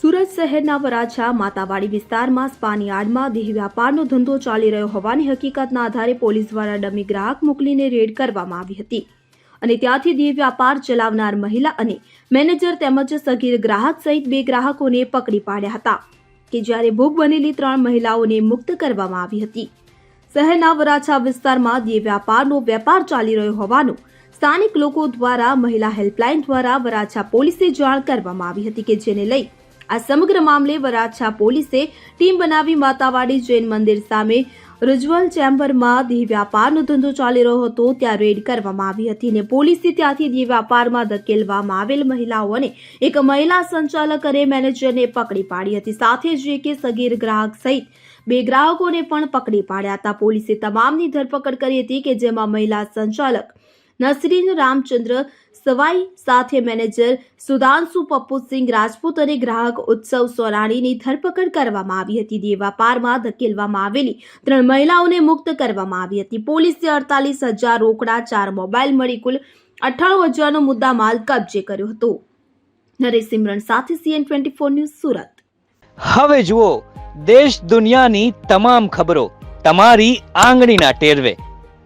સુરત શહેરના વરાછા માતાવાડી વિસ્તારમાં સ્પાની આડમાં દેહ વ્યાપારનો ધંધો ચાલી રહ્યો હોવાની હકીકતના આધારે પોલીસ દ્વારા ડમી ગ્રાહક મોકલીને રેડ કરવામાં આવી હતી. અને ત્યાંથી દેહ વ્યાપાર ચલાવનાર મહિલા અને મેનેજર તેમજ સગીર ગ્રાહક સહિત બે ગ્રાહકોને પકડી પાડ્યા હતા કે જ્યારે ભોગ બનેલી ત્રણ મહિલાઓને મુક્ત કરવામાં આવી હતી. શહેરના વરાછા વિસ્તારમાં દેહ વ્યાપારનો વેપાર ચાલી રહ્યો હોવાનું સ્થાનિક લોકો દ્વારા મહિલા હેલ્પલાઇન દ્વારા વરાછા પોલીસે જાણ કરવામાં આવી હતી કે જેને લઈ આ સમગ્ર મામલે વરાછા પોલીસે ટીમ બનાવી માતાવાડી જૈન મંદિર સામે રુજવલ ચેમ્બરમાં દી વ્યાપારનો ધંધો ચાલી રહ્યો હતો, ત્યાં રેડ કરવામાં આવી હતી અને પોલીસે ત્યાંથી દી વ્યાપારમાં ધકેલવામાં આવેલ મહિલાઓ અને એક મહિલા સંચાલક અને મેનેજરને પકડી પાડી હતી. સાથે જ કે સગીર ગ્રાહક સહિત બે ગ્રાહકોને પણ પકડી પાડ્યા હતા. પોલીસે તમામની ધરપકડ કરી હતી કે જેમાં મહિલા સંચાલક નસરીન રામચંદ્ર, સવાઈ સાથે મેનેજર સુધાંશુ પપ્પુસિંહ રાજપૂત અને ગ્રાહક ઉત્સવ સોનાણીની ધરપકડ કરવામાં આવી હતી. દેવાપારમાં ધકેલવામાં આવેલી ત્રણ મહિલાઓને મુક્ત કરવામાં આવી હતી. પોલીસે અડતાલીસ હજાર રોકડા, ચાર મોબાઈલ મળી કુલ અઠ્ઠાણું હજારનો મુદ્દા માલ કબજે કર્યો હતો. નરેશ સિમરન સાથે CN twenty four news Surat. હવે જુઓ, દેશ દુનિયાની તમામ ખબરો તમારી આંગળીના ટેરવે.